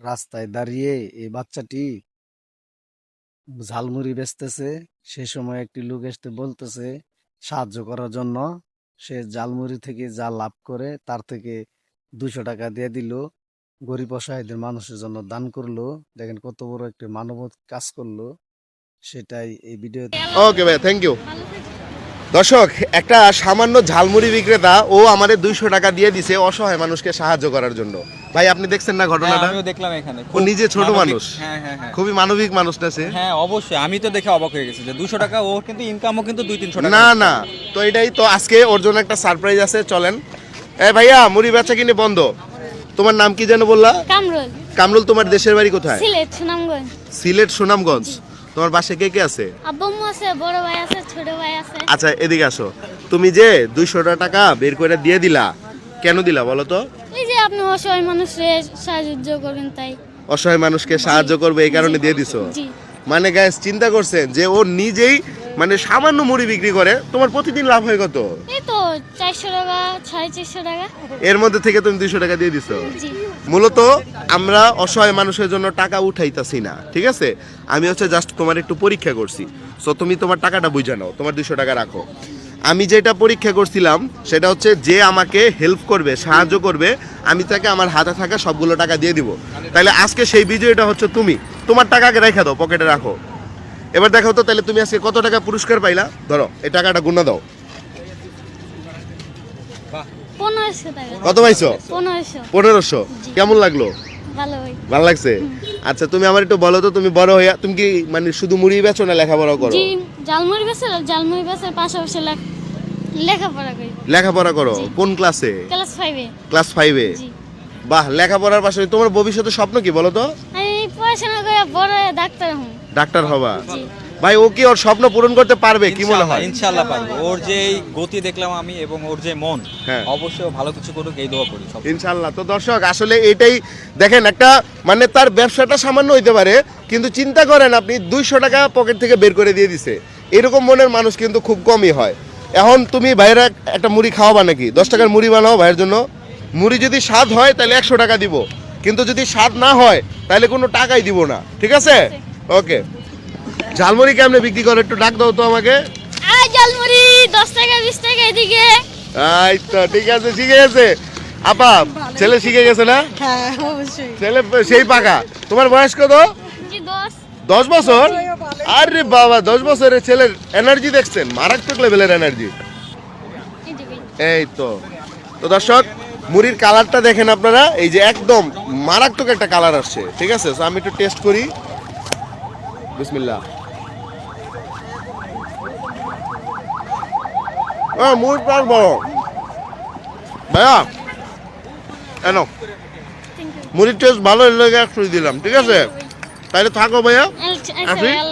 রাস্তায় দাঁড়িয়ে এই বাচ্চাটি ঝালমুড়ি বেচতেছে। সে সময় একটি লোক এসে বলতেছে সাহায্য করার জন্য সে ঝালমুড়ি থেকে যা লাভ করে তার থেকে দুশো টাকা দিয়ে দিল। গরিব অসহায়দের মানুষের জন্য দান করল। দেখেন কত বড় একটি মানব কাজ করল। সেটাই এই ভিডিও ওকে ভাই থ্যাংক ইউ দর্শক একটা সামান্য ঝালমুড়ি বিক্রেতা ও আমাদের দুইশো টাকা দিয়ে দিছে অসহায় মানুষকে সাহায্য করার জন্য। ভাই আপনি দেখছেন না হ্যাঁ, ঘটনাটা? আমিও দেখলাম এখানে। ও নিজে ছোট মানুষ। হ্যাঁ হ্যাঁ খুবই মানবিক মানুষটা সে? হ্যাঁ অবশ্যই। আমি তো দেখে অবাক হয়ে গেছি যে দুশো টাকা ওর কিন্তু ইনকামও কিন্তু দুই তিনশো টাকা। না না। তো এটাই তো আজকে ওর জন্য একটা সারপ্রাইজ আছে চলেন। এ ভাইয়া মুড়ি বেচা কিনে বন্ধ। তোমার নাম কি যেন বললা? কামরুল। কামরুল তোমার দেশের বাড়ি কোথায়? সিলেট সুনামগঞ্জ। সিলেট সুনামগঞ্জ। তোমার বাসায় কে কে আছে? আব্বু আছে বড় ভাই আছে ছোট ভাই আছে। আচ্ছা এদিকে আসো। তুমি যে দুইশো টাকা বের করে দিয়ে দিলা কেন দিলা বলো তো? এই যে আপনি অসহায় মানুষের সাহায্য করবেন তাই। অসহায় মানুষকে সাহায্য করবে এই কারণে দিয়ে দিছো? জি। মানে গ্যাস চিন্তা করছেন যে ও নিজেই মানে সামান্য মুড়ি বিক্রি করে তোমার প্রতিদিন লাভ হয় কত? এই চারশো টাকা সাড়ে চারশো টাকা। এর মধ্যে থেকে তুমি দুইশো টাকা দিয়ে দিছো? মূলত আমরা অসহায় মানুষের জন্য টাকা উঠাইতাছি না ঠিক আছে? আমি হচ্ছে জাস্ট তোমার একটু পরীক্ষা করছি। সো তুমি তোমার টাকাটা বুঝে নাও তোমার দুইশো টাকা রাখো। আমি যেটা পরীক্ষা করছিলাম সেটা হচ্ছে যে আমাকে হেল্প করবে সাহায্য করবে আমি তাকে আমার হাতে থাকা সবগুলো টাকা দিয়ে দিব। তাহলে আজকে সেই বিজয়টা হচ্ছে তুমি। তোমার টাকাকে রেখে দাও পকেটে রাখো। এবার দেখো তো তাহলে তুমি আজকে কত টাকা পুরস্কার পাইলা? ধরো এই টাকাটা গুণা দাও। কত পাইছো? পনেরোশো। কেমন লাগল? ভালো লাগছে? আচ্ছা তুমি আমার একটু বলো তো তুমি বড় হইয়া তুমি কি মানে শুধু মুড়ি বেচো না লেখাপড়া করো? জালমুড়ি বেসের জালমুড়ি বেসের পাশাপাশি লেখাপড়া করি। লেখাপড়া করো? কোন ক্লাসে ক্লাস ফাইভে ক্লাস ফাইভে বাহ লেখাপড়ার পাশে তোমার ভবিষ্যতের স্বপ্ন কি বলো তো? আমি পড়াশোনা করে বড় ডাক্তার হম ডাক্তার হবা? ভাই ও কি ওর স্বপ্ন পূরণ করতে পারবে? কি মনে হয়? ইনশাল্লাহ পারব। ওর যে গতি দেখলাম আমি এবং ওর যে মন হ্যাঁ। অবশ্যই ভালো কিছু করুক এই দোয়া করি সব। ইনশাল্লাহ তো দর্শক আসলে এটাই দেখেন একটা মানে তার ব্যবসাটা সামান্য হইতে পারে কিন্তু চিন্তা করেন আপনি দুইশো টাকা পকেট থেকে বের করে দিয়ে দিছে। এরকম মনের মানুষ কিন্তু খুব কমই হয়। এখন তুমি ভাইয়েরা একটা মুড়ি খাওয়াবা নাকি? দশ টাকার মুড়ি বানাও ভাইয়ের জন্য। মুড়ি যদি স্বাদ হয় তাহলে একশো টাকা দিব। কিন্তু যদি স্বাদ না হয় তাহলে কোনো টাকাই দিব না। ঠিক আছে। ওকে। ঝালমুড়ি কেমনে বিক্রি করে? একটু ডাক দাও তো আমাকে। আর জালমুড়ি দশ টাকা বিশ টাকা এদিকে। এই তো ঠিক আছে শিখে গেছে। আপা ছেলে শিখে গেছে না? হ্যাঁ অবশ্যই। ছেলে সেই পাকা। তোমার বয়স কত? জি দশ। দশ বছর? আরে বাবা দশ বছরের ছেলের এনার্জি দেখছেন। মারাত্মক লেভেলের এনার্জি এই তো। তো দর্শক মুড়ির কালারটা দেখেন আপনারা। এই যে একদম মারাত্মক একটা কালার আসছে। ঠিক আছে? তো আমি একটু টেস্ট করি। বিসমিল্লাহ। হ্যাঁ মুড়ি প্রাণ বড় ভাইয়া কেন মুড়ির টেস্ট ভালো লেগে একশো দিলাম ঠিক আছে? তাহলে থাকো ভাইয়া? আল্লাহ।